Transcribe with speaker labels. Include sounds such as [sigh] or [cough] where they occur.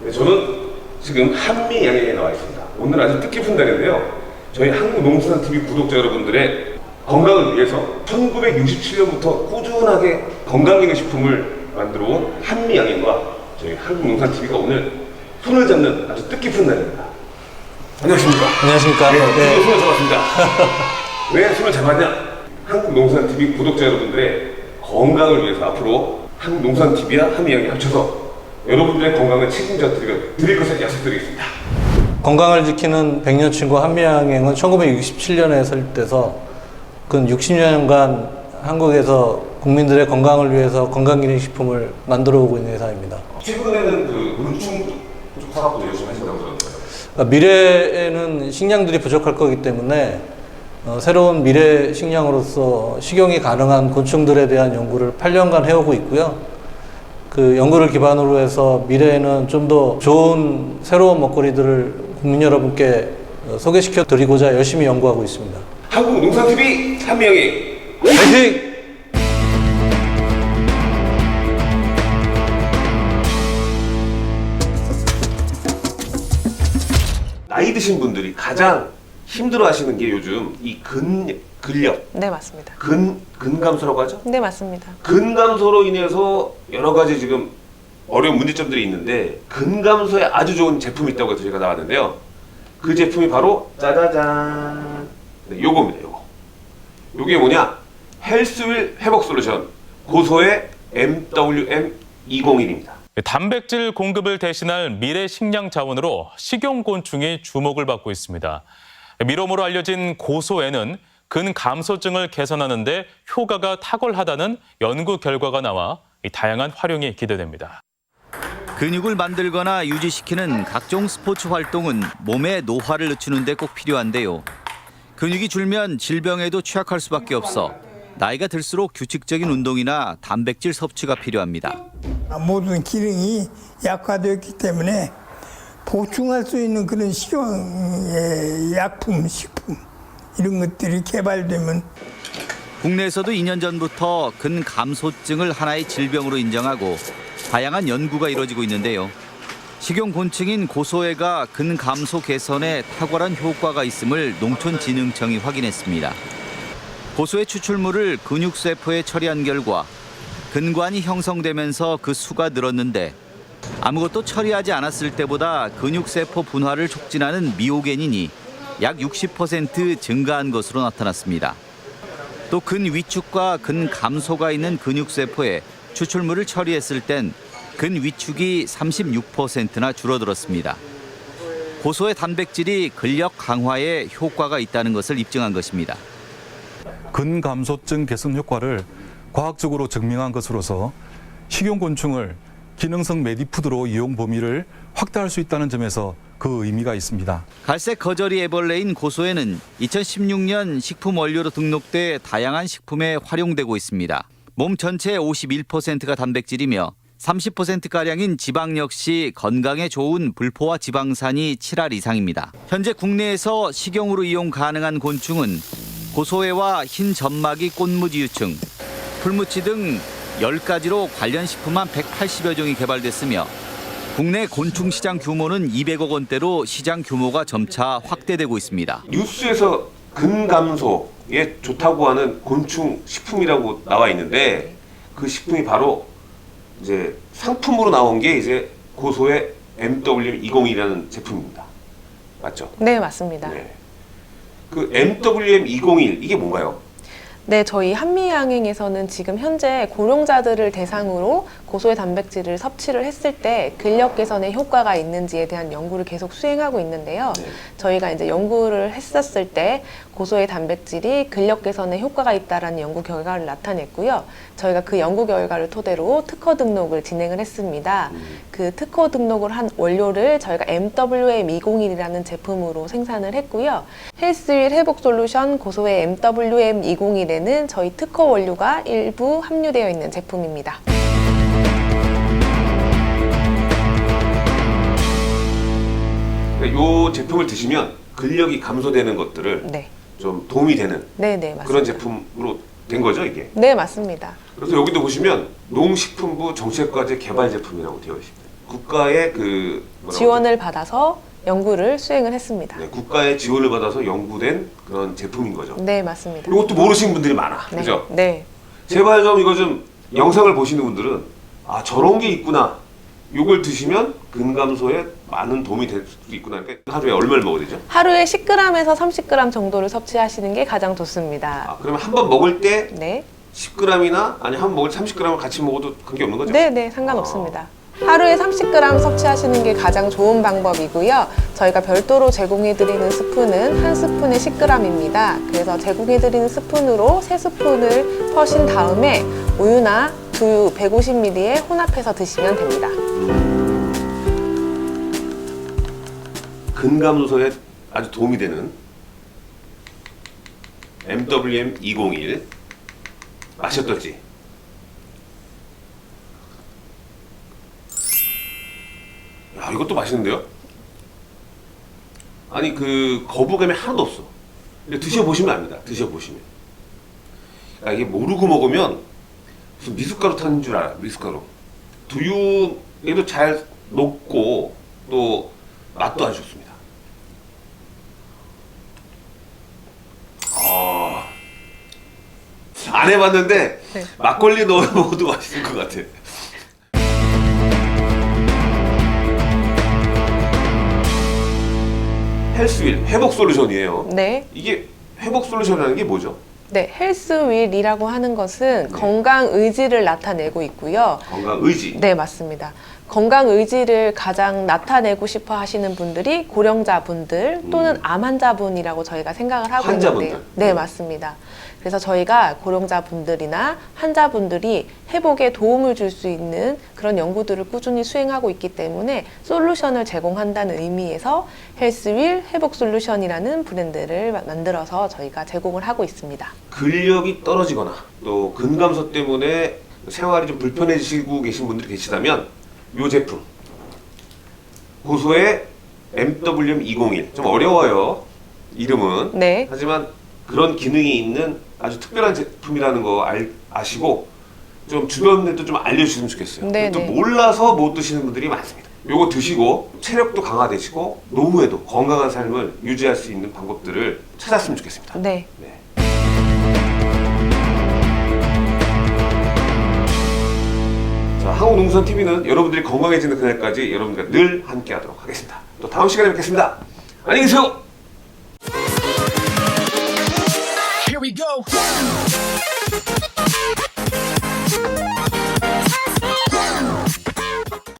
Speaker 1: 네, 저는 지금 한미 양양에 나와 있습니다. 오늘 아주 뜻깊은 날인데요. 저희 한국농수산TV 구독자 여러분들의 건강을 위해서 1967년부터 꾸준하게 건강기능식품을 만들어 온 한미 양양과 저희 한국농수산TV가 오늘 손을 잡는 아주 뜻깊은 날입니다. 안녕하십니까?
Speaker 2: 안녕하십니까.
Speaker 1: 네,
Speaker 2: 네.
Speaker 1: 손을 잡았습니다. [laughs] 왜 손을 잡았냐? 한국농수산TV 구독자 여러분들의 건강을 위해서 앞으로 한국농수산TV와 한미 양이 합쳐서 여러분들의 건강을 책임져 드릴, 드릴 것을 약속드리겠습니다.
Speaker 2: 건강을 지키는 백년 친구 한미양행은 1967년에 설립돼서 근 60년간 한국에서 국민들의 건강을 위해서 건강기능식품을 만들어 오고 있는 회사입니다.
Speaker 1: 최근에는 그쪽 사업도 열심히 하신다고 들었는데요.
Speaker 2: 그러니까 미래에는 식량들이 부족할 거기 때문에 어, 새로운 미래 식량으로서 식용이 가능한 곤충들에 대한 연구를 8년간 해오고 있고요. 그 연구를 기반으로 해서 미래에는 좀 더 좋은 새로운 먹거리들을 국민 여러분께 어, 소개시켜 드리고자 열심히 연구하고 있습니다.
Speaker 1: 한국농수산TV 한미양이
Speaker 2: 화이팅!
Speaker 1: 나이 드신 분들이 가장 힘들어 하시는 게 요즘 이 근, 근력,
Speaker 3: 네, 맞습니다.
Speaker 1: 근, 근감소라고 하죠?
Speaker 3: 네, 맞습니다.
Speaker 1: 근감소로 인해서 여러 가지 지금 어려운 문제점들이 있는데 근감소에 아주 좋은 제품이 있다고 해서 제가 나왔는데요. 그 제품이 바로 짜자잔 네, 요겁니다. 요거. 요게 뭐냐? 헬스윌 회복 솔루션 고소의 MWM201입니다.
Speaker 4: 단백질 공급을 대신할 미래 식량 자원으로 식용곤충이 주목을 받고 있습니다. 미로모로 알려진 고소에는 근감소증을 개선하는 데 효과가 탁월하다는 연구 결과가 나와 이 다양한 활용이 기대됩니다.
Speaker 5: 근육을 만들거나 유지시키는 각종 스포츠 활동은 몸에 노화를 늦추는 데 꼭 필요한데요. 근육이 줄면 질병에도 취약할 수밖에 없어 나이가 들수록 규칙적인 운동이나 단백질 섭취가 필요합니다.
Speaker 6: 모든 기능이 약화되었기 때문에 보충할 수 있는 그런 식용의 약품, 식품 이런 것들이 개발되면
Speaker 5: 국내에서도 2년 전부터 근감소증을 하나의 질병으로 인정하고 다양한 연구가 이뤄지고 있는데요. 식용 곤충인 고소해가 근감소 개선에 탁월한 효과가 있음을 농촌진흥청이 확인했습니다. 고소의 추출물을 근육세포에 처리한 결과 근관이 형성되면서 그 수가 늘었는데 아무것도 처리하지 않았을 때보다 근육세포 분화를 촉진하는 미오겐인이 약 60% 증가한 것으로 나타났습니다. 또 근 위축과 근 감소가 있는 근육세포에 추출물을 처리했을 땐 근 위축이 36%나 줄어들었습니다. 고소의 단백질이 근력 강화에 효과가 있다는 것을 입증한 것입니다.
Speaker 7: 근 감소증 개선 효과를 과학적으로 증명한 것으로서 식용곤충을 기능성 메디푸드로 이용 범위를 확대할 수 있다는 점에서 그 의미가 있습니다.
Speaker 5: 갈색 거저리 애벌레인 고소에는 2016년 식품 원료로 등록돼 다양한 식품에 활용되고 있습니다. 몸 전체의 51%가 단백질이며 30%가량인 지방 역시 건강에 좋은 불포화 지방산이 7알 이상입니다. 현재 국내에서 식용으로 이용 가능한 곤충은 고소해와 흰 점막이 꽃무지 유충, 풀무치 등 10가지로 관련 식품만 180여 종이 개발됐으며 국내 곤충 시장 규모는 200억 원대로 시장 규모가 점차 확대되고 있습니다.
Speaker 1: 뉴스에서 근감소에 좋다고 하는 곤충 식품이라고 나와 있는데 그 식품이 바로 이제 상품으로 나온 게 이제 고소의 MWM201이라는 제품입니다. 맞죠?
Speaker 3: 네, 맞습니다.
Speaker 1: 네. 그 MWM201 이게 뭔가요?
Speaker 3: 네, 저희 한미양행에서는 지금 현재 고령자들을 대상으로 고소의 단백질을 섭취를 했을 때 근력 개선에 효과가 있는지에 대한 연구를 계속 수행하고 있는데요.
Speaker 1: 네.
Speaker 3: 저희가 이제 연구를 했었을 때 고소의 단백질이 근력 개선에 효과가 있다라는 연구 결과를 나타냈고요. 저희가 그 연구 결과를 토대로 특허 등록을 진행을 했습니다. 그 특허 등록을 한 원료를 저희가 MWM201이라는 제품으로 생산을 했고요. 헬스윌 회복 솔루션 고소의 MWM201에는 저희 특허 원료가 일부 함유되어 있는 제품입니다.
Speaker 1: 이 제품을 드시면 근력이 감소되는 것들을
Speaker 3: 네.
Speaker 1: 좀 도움이 되는
Speaker 3: 네, 네, 맞습니다.
Speaker 1: 그런 제품으로 된 거죠 이게.
Speaker 3: 네, 맞습니다.
Speaker 1: 그래서 여기도 보시면 농식품부 정책과제 개발 제품이라고 되어 있습니다. 국가의 그 뭐라고
Speaker 3: 지원을 받아서 연구를 수행을 했습니다.
Speaker 1: 하죠? 네, 국가의 지원을 받아서 연구된 그런 제품인 거죠.
Speaker 3: 네, 맞습니다.
Speaker 1: 이것도 모르시는 분들이 많아.
Speaker 3: 네.
Speaker 1: 그죠?
Speaker 3: 네.
Speaker 1: 제발 좀 이거 좀 영상을 보시는 분들은 아 저런 게 있구나. 요걸 드시면 근감소에 많은 도움이 될 수도 있구나. 그러니까 하루에 얼마를 먹어야 되죠?
Speaker 3: 하루에 10g에서 30g 정도를 섭취하시는 게 가장 좋습니다.
Speaker 1: 아, 그러면 한 번 먹을 때
Speaker 3: 네.
Speaker 1: 10g이나 아니 한 번 먹을 때 30g을 같이 먹어도 관계 없는 거죠?
Speaker 3: 네, 네, 상관없습니다. 하루에 30g 섭취하시는 게 가장 좋은 방법이고요. 저희가 별도로 제공해드리는 스푼은 한 스푼에 10g입니다. 그래서 제공해드리는 스푼으로 세 스푼을 퍼신 다음에 우유나 두유 150ml에 혼합해서 드시면 됩니다.
Speaker 1: 근감소에 아주 도움이 되는 MWM 201 맛이 어떨지? 야 이것도 맛있는데요? 아니 그 거부감이 하나도 없어. 근데 드셔보시면 압니다. 드셔보시면. 야, 이게 모르고 먹으면 무슨 미숫가루 타는 줄 알아 미숫가루. 두유에도 잘 녹고 또 맛도 아주 좋습니다. 아, 안 해봤는데
Speaker 3: 네.
Speaker 1: 막걸리 넣어 먹어도 [laughs] 맛있을 것 같아. 헬스윌 회복 솔루션이에요.
Speaker 3: 네.
Speaker 1: 이게 회복 솔루션이라는 게 뭐죠?
Speaker 3: 네, 헬스윌이라고 하는 것은 건강 의지를 나타내고 있고요.
Speaker 1: 건강 의지.
Speaker 3: 네, 맞습니다. 건강 의지를 가장 나타내고 싶어 하시는 분들이 고령자분들 또는 암 환자분이라고 저희가 생각을 하고
Speaker 1: 음. 환자분들.
Speaker 3: 있는데요. 네, 맞습니다. 그래서 저희가 고령자분들이나 환자분들이 회복에 도움을 줄 수 있는 그런 연구들을 꾸준히 수행하고 있기 때문에 솔루션을 제공한다는 의미에서 헬스윌 회복 솔루션이라는 브랜드를 마- 만들어서 저희가 제공을 하고 있습니다.
Speaker 1: 근력이 떨어지거나 또 근감소 때문에 생활이 좀 불편해지시고 계신 분들이 계시다면 이 제품 고소의 MWM 201 좀 어려워요 이름은
Speaker 3: 네.
Speaker 1: 하지만 그런 기능이 있는 아주 특별한 제품이라는 거 알, 아시고 좀 주변에도 좀 알려주시면 좋겠어요
Speaker 3: 네,
Speaker 1: 또
Speaker 3: 네.
Speaker 1: 몰라서 못 드시는 분들이 많습니다 요거 드시고 체력도 강화되시고 노후에도 건강한 삶을 유지할 수 있는 방법들을 찾았으면 좋겠습니다
Speaker 3: 네.
Speaker 1: 네. 자, 한국농수산TV는 여러분들이 건강해지는 그날까지 여러분들과 늘 함께 하도록 하겠습니다. 또 다음 시간에 뵙겠습니다. 안녕히 계세요!
Speaker 8: Here we go.